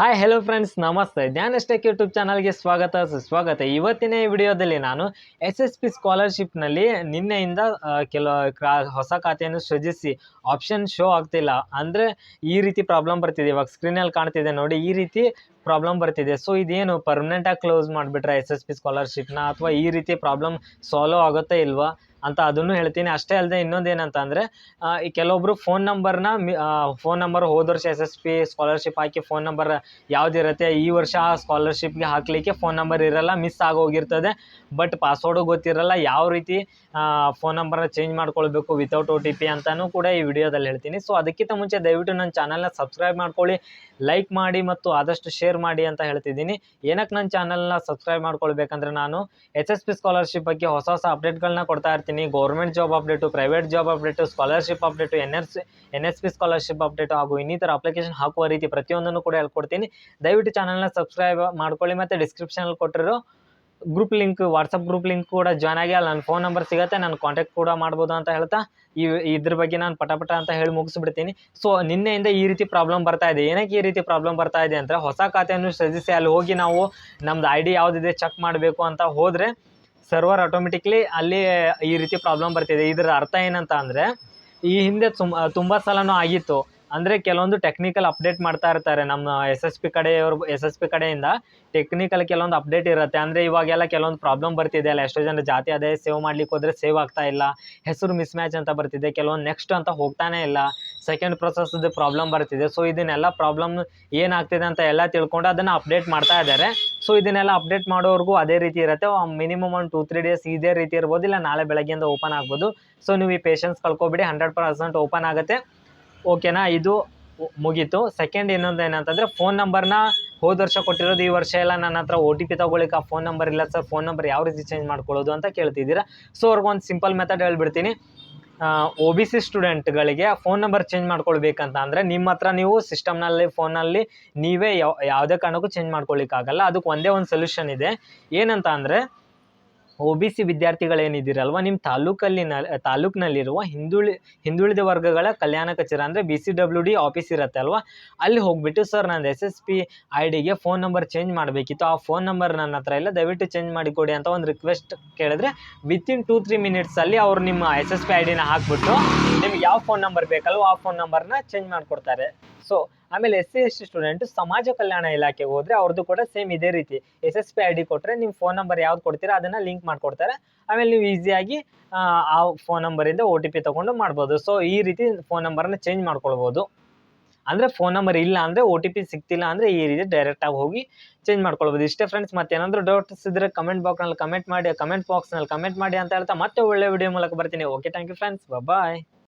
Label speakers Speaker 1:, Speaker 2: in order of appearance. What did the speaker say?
Speaker 1: Hi hello friends ನಮಸ್ತೆ. ಜ್ಞಾನಸ್ಟೆಕ್ YouTube ಚಾನಲ್ಗೆ ಸ್ವಾಗತ, ಸುಸ್ವಾಗತ. ಇವತ್ತಿನ ವಿಡಿಯೋದಲ್ಲಿ ನಾನು ಎಸ್ ಎಸ್ ಪಿ ಸ್ಕಾಲರ್ಶಿಪ್ನಲ್ಲಿ ನಿನ್ನೆಯಿಂದ ಕೆಲವು ಹೊಸ ಖಾತೆಯನ್ನು ಸೃಜಿಸಿ ಆಪ್ಷನ್ ಶೋ ಆಗ್ತಿಲ್ಲ. ಅಂದರೆ ಈ ರೀತಿ ಪ್ರಾಬ್ಲಮ್ ಬರ್ತಿದೆ. ಇವಾಗ ಸ್ಕ್ರೀನಲ್ಲಿ ಕಾಣ್ತಿದೆ ನೋಡಿ. ಈ ರೀತಿ ಪ್ರಾಬ್ಲಮ್ ಬರ್ತಿದೆ. ಸೊ ಇದೇನು ಪರ್ಮನೆಂಟಾಗಿ ಕ್ಲೋಸ್ ಮಾಡಿಬಿಟ್ರೆ ಎಸ್ ಎಸ್ ಪಿ ಸ್ಕಾಲರ್ಶಿಪ್ನ ಅಥವಾ ಈ ರೀತಿ ಪ್ರಾಬ್ಲಮ್ ಸಾಲ್ವ್ ಆಗುತ್ತೆ ಇಲ್ವಾ ಅಂತ ಅದನ್ನು ಹೇಳ್ತೀನಿ. ಅಷ್ಟೇ ಅಲ್ಲದೆ ಇನ್ನೊಂದು ಏನಂತ ಅಂದರೆ ಈ ಕೆಲವೊಬ್ಬರು ಫೋನ್ ನಂಬರ್ನ ಫೋನ್ ನಂಬರ್ ಹೋದ ವರ್ಷ ಎಸ್ ಎಸ್ ಪಿ ಸ್ಕಾಲರ್ಶಿಪ್ ಹಾಕಿ ಫೋನ್ ನಂಬರ್ ಯಾವುದಿರುತ್ತೆ ಈ ವರ್ಷ ಆ ಸ್ಕಾಲರ್ಶಿಪ್ಗೆ ಹಾಕಲಿಕ್ಕೆ ಫೋನ್ ನಂಬರ್ ಇರಲ್ಲ ಮಿಸ್ ಆಗೋಗಿರ್ತದೆ ಬಟ್ ಪಾಸ್ವರ್ಡು ಗೊತ್ತಿರಲ್ಲ, ಯಾವ ರೀತಿ ಫೋನ್ ನಂಬರ್ನ ಚೇಂಜ್ ಮಾಡ್ಕೊಳ್ಬೇಕು ವಿತೌಟ್ ಒ ಟಿ ಪಿ ಅಂತಲೂ ಕೂಡ ಈ ವಿಡಿಯೋದಲ್ಲಿ ಹೇಳ್ತೀನಿ. ಸೊ ಅದಕ್ಕಿಂತ ಮುಂಚೆ ದಯವಿಟ್ಟು ನನ್ನ ಚಾನಲ್ನ ಸಬ್ಸ್ಕ್ರೈಬ್ ಮಾಡ್ಕೊಳ್ಳಿ ಲೈಕ್ ಮಾಡಿ ಮತ್ತು ಆದಷ್ಟು ಶೇರ್ ಮಾಡಿ ಅಂತ ಹೇಳ್ತಿದ್ದೀನಿ. ಏನಕ್ಕೆ ನನ್ನ ಚಾನಲ್ನ ಸಬ್ಸ್ಕ್ರೈಬ್ ಮಾಡ್ಕೊಳ್ಬೇಕಂದ್ರೆ ನಾನು ಎಸ್ ಎಸ್ ಪಿ ಸ್ಕಾಲರ್ಶಿಪ್ ಬಗ್ಗೆ ಹೊಸ ಹೊಸ ಅಪ್ಡೇಟ್ಗಳನ್ನ ಕೊಡ್ತಾ ಇರ್ತೀನಿ. Government job update private job update scholarship update N S N S P scholarship update ಹಾಗೂ ಇನ್ನಿತರ ಅಪ್ಲಿಕೇಶನ್ ಹಾಕುವ ರೀತಿ ಪ್ರತಿಯೊಂದನ್ನು ಕೂಡ ಹೇಳ್ಕೊಡ್ತೀನಿ. ದಯವಿಟ್ಟು ಚಾನಲ್ನ ಸಬ್ಸ್ಕ್ರೈಬ್ ಮಾಡ್ಕೊಳ್ಳಿ ಮತ್ತು ಡಿಸ್ಕ್ರಿಪ್ಷನಲ್ಲಿ ಕೊಟ್ಟಿರೋ group link WhatsApp group link ಕೂಡ ಜಾಯ್ನ್ ಆಗಿ, ಅಲ್ಲಿ ನನ್ನ ಫೋನ್ ನಂಬರ್ ಸಿಗುತ್ತೆ ನಾನು ಕಾಂಟ್ಯಾಕ್ಟ್ ಕೂಡ ಮಾಡ್ಬೋದು ಅಂತ ಹೇಳ್ತಾ, ಈ ಇದ್ರ ಬಗ್ಗೆ ನಾನು ಪಟಪಟ ಅಂತ ಹೇಳಿ ಮುಗಿಸ್ಬಿಡ್ತೀನಿ. ಸೊ ನಿನ್ನೆಯಿಂದ ಈ ರೀತಿ ಪ್ರಾಬ್ಲಮ್ ಬರ್ತಾ ಇದೆ. ಏನಕ್ಕೆ ಈ ರೀತಿ ಪ್ರಾಬ್ಲಮ್ ಬರ್ತಾ ಇದೆ ಅಂದರೆ, ಹೊಸ ಖಾತೆಯನ್ನು ಸೃಜಿಸಿ ಅಲ್ಲಿ ಹೋಗಿ ನಾವು ನಮ್ದು ಐ ಡಿ ಯಾವುದಿದೆ ಚೆಕ್ ಮಾಡಬೇಕು ಅಂತ ಹೋದರೆ ಸರ್ವರ್ ಆಟೋಮೆಟಿಕ್ಲಿ ಅಲ್ಲಿ ಈ ರೀತಿ ಪ್ರಾಬ್ಲಮ್ ಬರ್ತಿದೆ. ಇದರ ಅರ್ಥ ಏನಂತ ಅಂದರೆ, ಈ ಹಿಂದೆ ತುಂಬ ತುಂಬ ಸಲನೂ ಆಗಿತ್ತು. ಅಂದರೆ ಕೆಲವೊಂದು ಟೆಕ್ನಿಕಲ್ ಅಪ್ಡೇಟ್ ಮಾಡ್ತಾ ಇರ್ತಾರೆ. ನಮ್ಮ ಎಸ್ ಎಸ್ ಪಿ ಕಡೆಯವರು ಎಸ್ ಎಸ್ ಪಿ ಕಡೆಯಿಂದ ಟೆಕ್ನಿಕಲ್ ಕೆಲವೊಂದು ಅಪ್ಡೇಟ್ ಇರುತ್ತೆ. ಅಂದರೆ ಇವಾಗೆಲ್ಲ ಕೆಲವೊಂದು ಪ್ರಾಬ್ಲಮ್ ಬರ್ತಿದೆ ಅಲ್ಲ. ಎಷ್ಟೋ ಜನ ಜಾತಿ ಅದೇ ಸೇವ್ ಮಾಡ್ಲಿಕ್ಕೆ ಹೋದ್ರೆ ಸೇವ್ ಆಗ್ತಾ ಇಲ್ಲ. ಹೆಸರು ಮಿಸ್ ಮ್ಯಾಚ್ ಅಂತ ಬರ್ತಿದೆ. ಕೆಲವೊಂದು ನೆಕ್ಸ್ಟ್ ಅಂತ ಹೋಗ್ತಾನೆ ಇಲ್ಲ. ಸೆಕೆಂಡ್ ಪ್ರೊಸೆಸ್ದು ಪ್ರಾಬ್ಲಮ್ ಬರ್ತಿದೆ. ಸೊ ಇದನ್ನೆಲ್ಲ ಪ್ರಾಬ್ಲಮ್ ಏನಾಗ್ತಿದೆ ಅಂತ ಎಲ್ಲ ತಿಳ್ಕೊಂಡು ಅದನ್ನು ಅಪ್ಡೇಟ್ ಮಾಡ್ತಾ ಇದ್ದಾರೆ. ಸೊ ಇದನ್ನೆಲ್ಲ ಅಪ್ಡೇಟ್ ಮಾಡೋವರೆಗೂ ಅದೇ ರೀತಿ ಇರುತ್ತೆ. ಮಿನಿಮಮ್ ಒಂದು ಟೂ ತ್ರೀ ಡೇಸ್ ಇದೇ ರೀತಿ ಇರ್ಬೋದು. ಇಲ್ಲ ನಾಳೆ ಬೆಳಗ್ಗೆಯಿಂದ ಓಪನ್ ಆಗ್ಬೋದು. ಸೊ ನೀವು ಈ ಪೇಷನ್ಸ್ ಕಳ್ಕೊಬೇಡಿ. ಹಂಡ್ರೆಡ್ ಪರ್ಸೆಂಟ್ ಓಪನ್ ಆಗುತ್ತೆ. ಓಕೆನಾ? ಇದು ಮುಗೀತು. ಸೆಕೆಂಡ್ ಇನ್ನೊಂದು ಏನಂತಂದರೆ ಫೋನ್ ನಂಬರ್ನ ಹೋದ ವರ್ಷ ಕೊಟ್ಟಿರೋದು ಈ ವರ್ಷ ಎಲ್ಲ ನನ್ನ ಹತ್ರ ಒ ಟಿ ಪಿ ತೊಗೊಳಿಕ್ಕೆ ಆ ಫೋನ್ ನಂಬರ್ ಇಲ್ಲ ಸರ್. ಫೋನ್ ನಂಬರ್ ಯಾವ ರೀತಿ ಚೇಂಜ್ ಮಾಡ್ಕೊಳ್ಳೋದು ಅಂತ ಕೇಳ್ತಿದ್ದೀರಾ. ಸೊ ಅವ್ರಿಗೊಂದು ಸಿಂಪಲ್ ಮೆಥಡ್ ಹೇಳ್ಬಿಡ್ತೀನಿ. ಒ ಬಿ ಸಿ ಸ್ಟೂಡೆಂಟ್ಗಳಿಗೆ ಫೋನ್ ನಂಬರ್ ಚೇಂಜ್ ಮಾಡ್ಕೊಳ್ಬೇಕಂತ ಅಂದರೆ, ನಿಮ್ಮ ಹತ್ರ ನೀವು ಸಿಸ್ಟಮ್ನಲ್ಲಿ ಫೋನಲ್ಲಿ ನೀವೇ ಯಾವ, ಯಾವುದೇ ಕಾರಣಕ್ಕೂ ಚೇಂಜ್ ಮಾಡ್ಕೊಳ್ಳಿಕ್ಕಾಗಲ್ಲ ಅದಕ್ಕೆ ಒಂದೇ ಒಂದು ಸೊಲ್ಯೂಷನ್ ಇದೆ. ಏನಂತ ಅಂದರೆ ಒ ಬಿ ಸಿ ವಿದ್ಯಾರ್ಥಿಗಳೇನಿದ್ದೀರಲ್ವ? ನಿಮ್ಮ ತಾಲೂಕಲ್ಲಿ ತಾಲೂಕಿನಲ್ಲಿರುವ ಹಿಂದುಳಿ, ಹಿಂದುಳಿದ ವರ್ಗಗಳ ಕಲ್ಯಾಣ ಕಚೇರಿ ಅಂದರೆ B C W D office ಇರುತ್ತೆ ಅಲ್ವಾ? ಅಲ್ಲಿ ಹೋಗ್ಬಿಟ್ಟು ಸರ್ ನನ್ನ ಎಸ್ ಎಸ್ ಪಿ ಐ ಡಿಗೆ ಫೋನ್ ನಂಬರ್ ಚೇಂಜ್ ಮಾಡಬೇಕಿತ್ತು. ಆ ಫೋನ್ ನಂಬರ್ ನನ್ನ ಹತ್ರ ಇಲ್ಲ, ದಯವಿಟ್ಟು ಚೇಂಜ್ ಮಾಡಿಕೊಡಿ ಅಂತ ಒಂದು ರಿಕ್ವೆಸ್ಟ್ ಕೇಳಿದ್ರೆ ವಿತಿನ್ ಟೂ ತ್ರೀ ಮಿನಿಟ್ಸಲ್ಲಿ ಅವ್ರು ನಿಮ್ಮ ಎಸ್ ಎಸ್ ಪಿ ಐ ಡಿನ ಹಾಕ್ಬಿಟ್ಟು ನಿಮ್ಗೆ ಯಾವ ಫೋನ್ ನಂಬರ್ ಬೇಕಲ್ವ ಆ ಫೋನ್ ನಂಬರ್ನ ಚೇಂಜ್ ಮಾಡಿಕೊಡ್ತಾರೆ. ಸೊ ಆಮೇಲೆ S C S T student ಸಮಾಜ ಕಲ್ಯಾಣ ಇಲಾಖೆಗೆ ಹೋದ್ರೆ ಅವ್ರದ್ದು ಕೂಡ ಸೇಮ್ ಇದೇ ರೀತಿ. S S P I D ಕೊಟ್ಟರೆ ನಿಮ್ಮ ಫೋನ್ ನಂಬರ್ ಯಾವ್ದು ಕೊಡ್ತೀರಾ ಅದನ್ನು ಲಿಂಕ್ ಮಾಡಿಕೊಡ್ತಾರೆ. ಆಮೇಲೆ ನೀವು ಈಸಿಯಾಗಿ ಆ ಫೋನ್ ನಂಬರಿಂದ ಒ ಟಿ ಪಿ ತೊಗೊಂಡು ಮಾಡ್ಬೋದು. ಸೊ ಈ ರೀತಿ ಫೋನ್ ನಂಬರ್ನ ಚೇಂಜ್ ಮಾಡ್ಕೊಳ್ಬೋದು. ಅಂದರೆ ಫೋನ್ ನಂಬರ್ ಇಲ್ಲ ಅಂದರೆ ಒ ಟಿ ಪಿ ಸಿಗ್ತಿಲ್ಲ ಅಂದರೆ ಈ ರೀತಿ ಡೈರೆಕ್ಟಾಗಿ ಹೋಗಿ ಚೇಂಜ್ ಮಾಡ್ಕೊಳ್ಬೋದು. ಇಷ್ಟೇ ಫ್ರೆಂಡ್ಸ್ ಮತ್ತೆ ಏನಾದರೂ ಡೌಟ್ಸ್ ಇದ್ದರೆ ಕಮೆಂಟ್ ಬಾಕ್ಸ್ನಲ್ಲಿ ಕಮೆಂಟ್ ಮಾಡಿ ಕಮೆಂಟ್ ಬಾಕ್ಸ್ನಲ್ಲಿ ಕಮೆಂಟ್ ಮಾಡಿ ಅಂತ ಹೇಳ್ತಾ ಮತ್ತೆ ಒಳ್ಳೆ ವಿಡಿಯೋ ಮೂಲಕ ಬರ್ತೀನಿ. Okay thank you friends bye